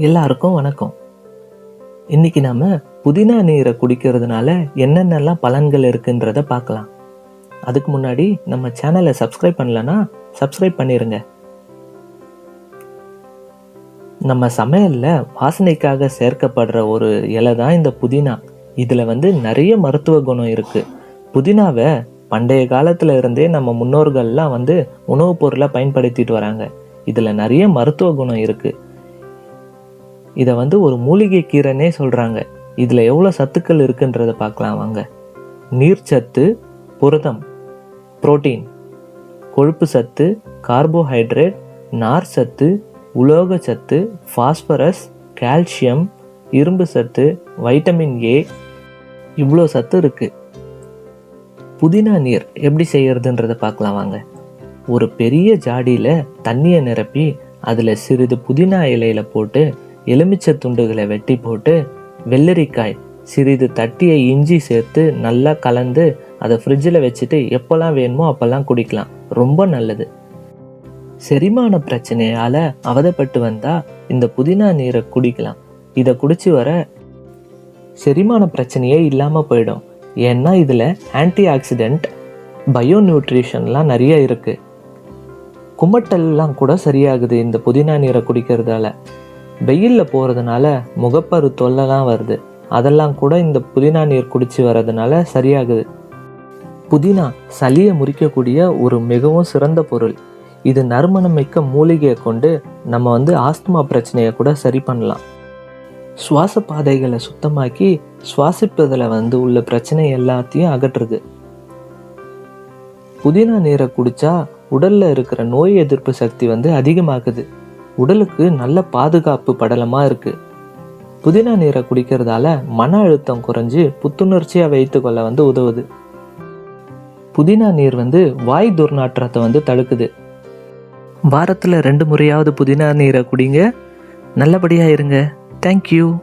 எல்லாருக்கும் வணக்கம். இன்னைக்கு நாம் புதினா நீரை குடிக்கிறதுனால என்னென்னலாம் பலன்கள் இருக்குன்றத பார்க்கலாம். அதுக்கு முன்னாடி நம்ம சேனலை சப்ஸ்கிரைப் பண்ணலனா சப்ஸ்கிரைப் பண்ணிடுங்க நம்ம சமையலில் வாசனைக்காக சேர்க்கப்படுற ஒரு இலை தான் இந்த புதினா. இதில் வந்து நிறைய மருத்துவ குணம் இருக்குது புதினாவை பண்டைய காலத்தில் இருந்தே நம்ம முன்னோர்கள்லாம் வந்து உணவுப் பொருளை பயன்படுத்திட்டு வராங்க. இதில் நிறைய மருத்துவ குணம் இருக்குது இதை வந்து ஒரு மூலிகை கீரைனே சொல்கிறாங்க இதில் எவ்வளோ சத்துக்கள் இருக்குன்றதை பார்க்கலாம் வாங்க. நீர்ச்சத்து புரதம் புரோட்டீன் கொழுப்பு சத்து கார்போஹைட்ரேட் நார் சத்து உலோக சத்து ஃபாஸ்பரஸ் கால்சியம் இரும்பு சத்து வைட்டமின் ஏ இவ்வளோ சத்து இருக்கு. புதினா நீர் எப்படி செய்கிறதுன்றத பார்க்கலாம் வாங்க. ஒரு பெரிய ஜாடியில் தண்ணியை நிரப்பி அதில் சிறிது புதினா இலையில போட்டு எலுமிச்சை துண்டுகளை வெட்டி போட்டு வெள்ளரிக்காய் சிறிது தட்டிய இஞ்சி சேர்த்து நல்லா கலந்து அதை ஃப்ரிட்ஜில் வச்சுட்டு எப்போல்லாம் வேணுமோ அப்போல்லாம் குடிக்கலாம். ரொம்ப நல்லது. செரிமான பிரச்சனையால் அவதப்பட்டு வந்தால் இந்த புதினா நீரை குடிக்கலாம். இதை குடிச்சு வர செரிமான பிரச்சனையே இல்லாமல் போயிடும். ஏன்னா இதில் ஆன்டி ஆக்சிடென்ட் பயோ நியூட்ரிஷன்லாம் நிறைய இருக்குது குமட்டல்லாம் கூட சரியாகுது இந்த புதினா நீரை குடிக்கிறதால. வெயிலில் போகிறதுனால முகப்பரு தொல்லைலாம் வருது. அதெல்லாம் கூட இந்த புதினா நீர் குடிச்சு வர்றதுனால சரியாகுது. புதினா சளியை முறிக்கக்கூடிய ஒரு மிகவும் சிறந்த பொருள். இது நறுமணம் மிக்க மூலிகையை கொண்டு நம்ம வந்து ஆஸ்துமா பிரச்சனையை கூட சரி பண்ணலாம். சுவாச பாதைகளை சுத்தமாக்கி சுவாசிப்பதில் வந்து உள்ள பிரச்சனை எல்லாத்தையும் அகற்றுது. புதினா நீரை குடித்தா உடலில் இருக்கிற நோய் எதிர்ப்பு சக்தி வந்து அதிகமாகுது. உடலுக்கு நல்ல பாதுகாப்பு படலமாக இருக்குது புதினா நீரை குடிக்கிறதால மன அழுத்தம் குறைஞ்சு புத்துணர்ச்சியாக வைத்துக்கொள்ள வந்து உதவுது. புதினா நீர் வந்து வாய் துர்நாற்றத்தை வந்து தடுக்குது. வாரத்தில் ரெண்டு முறையாவது புதினா நீரை குடிங்க. நல்லபடியாக இருங்க. தேங்க்யூ